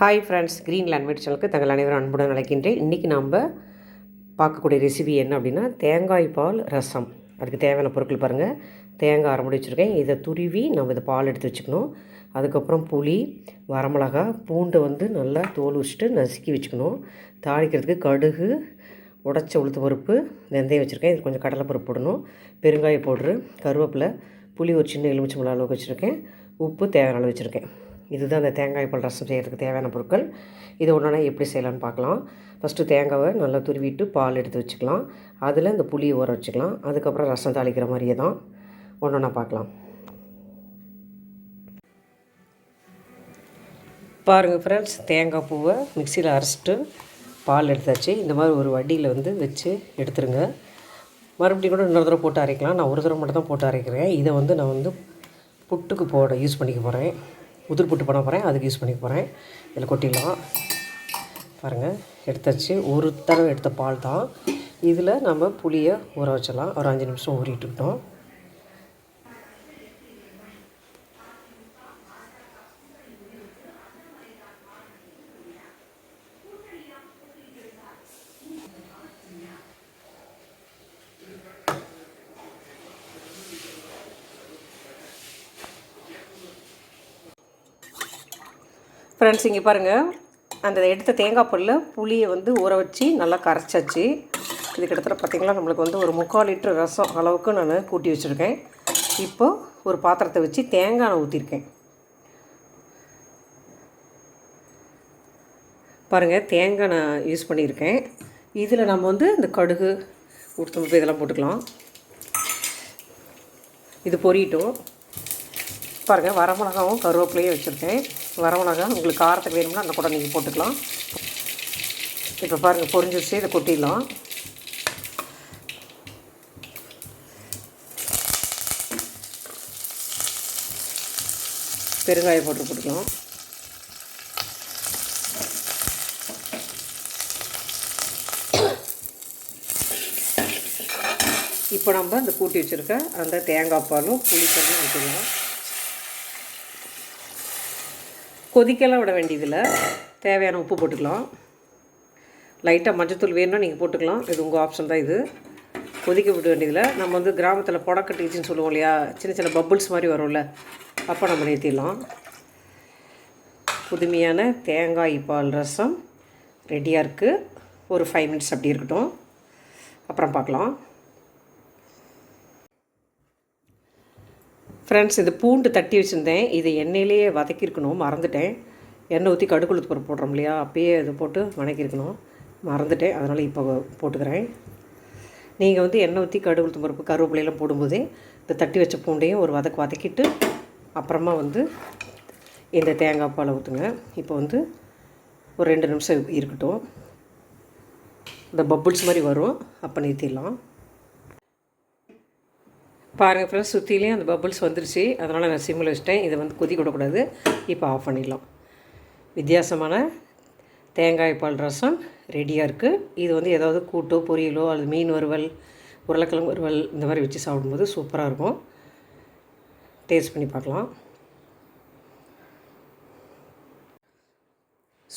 Hi friends green லேண்ட்மேட் சேனலுக்கு தங்கள் அனைவரும் அன்புடன் அழைக்கின்றேன். இன்றைக்கி நம்ம பார்க்கக்கூடிய ரெசிபி என்ன அப்படின்னா தேங்காய் பால் ரசம். அதுக்கு தேவையான பொருட்கள் பாருங்கள் தேங்காய் அரைமுடி வச்சுருக்கேன். இதை துருவி நம்ம இதை பால் எடுத்து வச்சுக்கணும். அதுக்கப்புறம் புளி வரமிளகா பூண்டை வந்து நல்லா தோல் வச்சுட்டு நசுக்கி வச்சுக்கணும். தாளிக்கிறதுக்கு கடுகு உடச்ச உளுத்து பருப்பு வெந்தயம் வச்சுருக்கேன். இது கொஞ்சம் கடலை பருப்பு போடணும். பெருங்காய பவுட்ரு கருவேப்பிலை புளி ஒரு சின்ன எலுமிச்சம்பழம் அளவுக்கு வச்சுருக்கேன். உப்பு தேவையான அளவு வச்சுருக்கேன். இதுதான் அந்த தேங்காய் பால் ரசம் செய்கிறதுக்கு தேவையான பொருட்கள். இது ஒன்றா எப்படி செய்யலாம்னு பார்க்கலாம். ஃபஸ்ட்டு தேங்காவை நல்லா துருவிட்டு பால் எடுத்து வச்சுக்கலாம். அதில் இந்த புளியை ஊற வச்சுக்கலாம். அதுக்கப்புறம் ரசம் தாளிக்கிற மாதிரியே தான் ஒன்றா பார்க்கலாம். பாருங்கள் ஃப்ரெண்ட்ஸ் தேங்காய் பூவை மிக்சியில் அரைச்சிட்டு பால் எடுத்தாச்சு. இந்த மாதிரி ஒரு வடியில் வந்து வச்சு எடுத்துருங்க. மறுபடியும் கூட இன்னொரு தடவை போட்டு அரைக்கலாம். நான் ஒரு தடவை மட்டும் தான் போட்டு அரைக்கிறேன். இதை வந்து நான் வந்து புட்டுக்கு போட யூஸ் பண்ணிக்க போகிறேன் உதிர் புட்டு பண்ண போகிறேன் அதுக்கு யூஸ் பண்ணிக்க போகிறேன் இதில் கொட்டிடலாம். பாருங்கள் எடுத்தாச்சு. ஒரு தடவை எடுத்த பால் தான். இதில் நம்ம புளியை ஊற வச்சிடலாம். ஒரு அஞ்சு நிமிஷம் ஊறிட்டுக்கிட்டோம் ஃப்ரெண்ட்ஸ் இங்கே பாருங்கள் அந்த எடுத்த தேங்காய் பாலில் புளியை வந்து ஊற வச்சு நல்லா கரைச்சாச்சு. இது கிட்டத்தட்ட பார்த்திங்கன்னா நம்மளுக்கு வந்து ஒரு முக்கால் லிட்டர் ரசம் அளவுக்கு நான் கூட்டி வச்சுருக்கேன். இப்போ ஒரு பாத்திரத்தை வச்சு தேங்காய் நான் ஊற்றிருக்கேன் பாருங்கள் தேங்காய் நான் யூஸ் பண்ணியிருக்கேன் இதில் நம்ம வந்து இந்த கடுகு உளுத்தம்பருப்பு இதெல்லாம் போட்டுக்கலாம். இது பொரியட்டும். பாருங்கள் வரமிளகாவும் கருவேப்பிலையும் வச்சுருக்கேன். வரமிளகா உங்களுக்கு காரத்துக்கு வேணும்னா அந்த கூட நீங்கள் போட்டுக்கலாம். இப்போ பாருங்கள் பொரிஞ்சிருச்சு இதை கொட்டிடலாம். பெருங்காயம் போட்டு கொடுக்கலாம் இப்போ நம்ம இந்த கூட்டி வச்சுருக்க அந்த தேங்காய் பாலும் புளி தண்ணி ஊற்றிடலாம் கொதிக்கலாம் விட வேண்டியதில்லை. தேவையான உப்பு போட்டுக்கலாம். லைட்டாக மஞ்சத்தூள் வேணும்னா நீங்கள் போட்டுக்கலாம். இது உங்கள் ஆப்ஷன் தான் இது. கொதிக்க விட வேண்டியதில்லை. நம்ம வந்து கிராமத்தில் புடக்கட்டிச்சுன்னு சொல்லுவோம் இல்லையா? சின்ன சின்ன பப்புள்ஸ் மாதிரி வரும்ல. அப்போ நம்ம நிறுத்திடலாம். புதுமையான தேங்காய் பால் ரசம் ரெடியாக இருக்குது ஒரு ஃபைவ் மினிட்ஸ் அப்படி இருக்கட்டும். அப்புறம் பார்க்கலாம். ஃப்ரெண்ட்ஸ் இது பூண்டு தட்டி வச்சுருந்தேன். இது எண்ணெயிலேயே வதக்கியிருக்கணும். மறந்துட்டேன். எண்ணெய் ஊற்றி கடுக்குளுத்து பருப்பு போடுறோம் இல்லையா? அப்பயே இது போட்டு வணக்கியிருக்கணும். மறந்துட்டேன். அதனால் இப்போ போட்டுக்கிறேன். நீங்கள் வந்து எண்ணெய் ஊற்றி கடுகுளுத்து பருப்பு கருவேப்பிலையெல்லாம் போடும்போதே இந்த தட்டி வச்ச பூண்டையும் ஒரு வதக்கு வதக்கிட்டு அப்புறமா வந்து இந்த தேங்காய் பாலை ஊற்றுங்க இப்போ வந்து ஒரு ரெண்டு நிமிஷம் இருக்கட்டும். இந்த பப்புள்ஸ் மாதிரி வரும். அப்போ நிறுத்திடலாம் பாருங்கள் ஃப்ரெண்ட்ஸ் சுற்றிலையும் அந்த பபுள்ஸ் வந்துருச்சு. அதனால் நான் சிம்மில் வச்சிட்டேன். இதை வந்து கொதி விடக்கூடாது இப்போ ஆஃப் பண்ணிடலாம். வித்தியாசமான தேங்காய் பால் ரசம் ரெடியாக இருக்குது இது வந்து ஏதாவது கூட்டோ பொரியலோ அல்லது மீன் வறுவல் உருளைக்கிழங்கு வறுவல் இந்த மாதிரி வச்சு சாப்பிடும்போது சூப்பராக இருக்கும். டேஸ்ட் பண்ணி பார்க்கலாம்.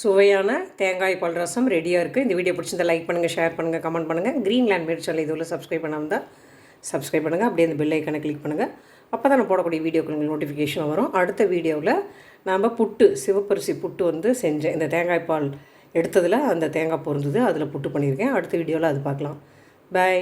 சுவையான தேங்காய் பால் ரசம் ரெடியாக இருக்குது இந்த வீடியோ பிடிச்சிருந்தா லைக் பண்ணுங்கள் ஷேர் பண்ணுங்கள் கமெண்ட் பண்ணுங்கள் க்ரீன் லேண்ட் சொல்லி இதுவில் சப்ஸ்கிரைப் பண்ணாமல் தான் சப்ஸ்கிரைப் பண்ணுங்கள் அப்படியே அந்த பெல் ஐக்கனை கிளிக் பண்ணுங்கள் அப்போ தான் நான் போடக்கூடிய வீடியோக்கு நோட்டிஃபிகேஷன் வரும். அடுத்த வீடியோவில் நாம் புட்டு சிவப்பரிசி புட்டு வந்து செஞ்சேன் இந்த தேங்காய் பால் எடுத்ததில் அந்த தேங்காய் பொருந்தது அதில் புட்டு பண்ணியிருக்கேன். அடுத்த வீடியோவில் அது பார்க்கலாம். பாய்